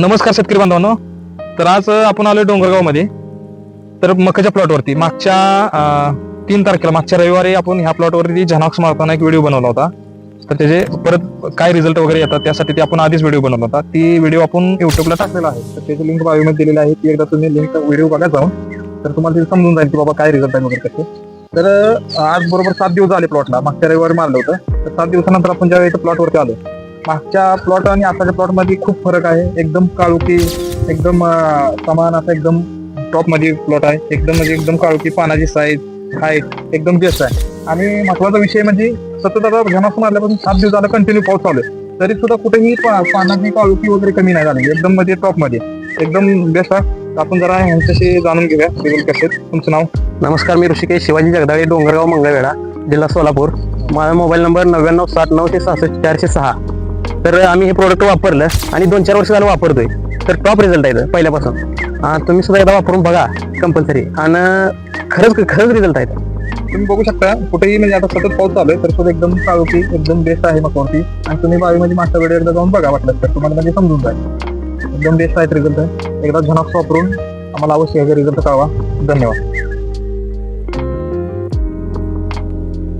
नमस्कार शेतकरी बांधवांनो. तर आज आपण आलोय डोंगरगावमध्ये. तर मकाच्या प्लॉटवरती. मागच्या तीन तारखेला मागच्या रविवारी आपण ह्या प्लॉटवरती झनाक्स मारताना एक व्हिडिओ बनवला होता. तर त्याचे परत काय रिझल्ट वगैरे येतात त्यासाठी ते आपण आधीच व्हिडिओ बनवला होता. ती व्हिडिओ आपण युट्यूबला टाकलेला आहे. तर त्याची लिंक बायोमध्ये दिलेली आहे. ती एकदा तुम्ही लिंक व्हिडिओ बघा जाऊन. तर तुम्हाला तिथे समजून जाईल की बाबा काय रिझल्ट आहे वगैरे कसे तर आज बरोबर सात दिवस झाले प्लॉटला मागच्या रविवारी मारलं होतं. तर सात दिवसानंतर आपण ज्यावेळी प्लॉटवरती आलो मागच्या प्लॉट आणि आताच्या प्लॉटमध्ये खूप फरक आहे. एकदम काळुकी एकदम समान असा एकदम टॉपमध्ये प्लॉट आहे. एकदम म्हणजे एकदम काळुकी पानाची साईज हाईट एकदम बेस्ट आहे. आणि महत्त्वाचा विषय म्हणजे सतत आता घनासून आल्यापासून सात दिवस झाला कंटिन्यू पाऊस चालू आहे. तरी सुद्धा कुठेही पा- पानाची काळुकी वगैरे कमी नाही झाली. एकदम म्हणजे मध्ये टॉपमध्ये. एकदम बेस्ट आहे. आपण जरा ह्यांच्याशी जाणून घेऊया. कसे? तुमचं नाव? नमस्कार मी ऋषिकेश शिवाजी जगदाळे डोंगरगाव मंगळवेढा जिल्हा सोलापूर. माझा मोबाईल नंबर नव्याण्णव सात नऊशे सहासष्ट चारशे सहा. तर आम्ही हे प्रोडक्ट वापरलं आणि दोन चार वर्ष झालं वापरतोय. तर टॉप रिझल्ट आहे पहिल्यापासून. तुम्ही सुद्धा एकदा वापरून बघा कंपल्सरी आणि खरंच खरंच रिझल्ट आहेत. तुम्ही बघू शकता कुठेही म्हणजे आता सतत पाऊस चालू आहे तर सुद्धा एकदम काळोखी एकदम बेस्ट आहे मकोरती आणि तुम्ही बावीमध्ये मागच्या वेळी एकदा जाऊन बघा वाटलं तर तुम्हाला म्हणजे समजून जाईल. एकदम बेस्ट आहेत रिझल्ट एकदा झनॉक्स वापरून आम्हाला अवश्य रिझल्ट कळवा. धन्यवाद.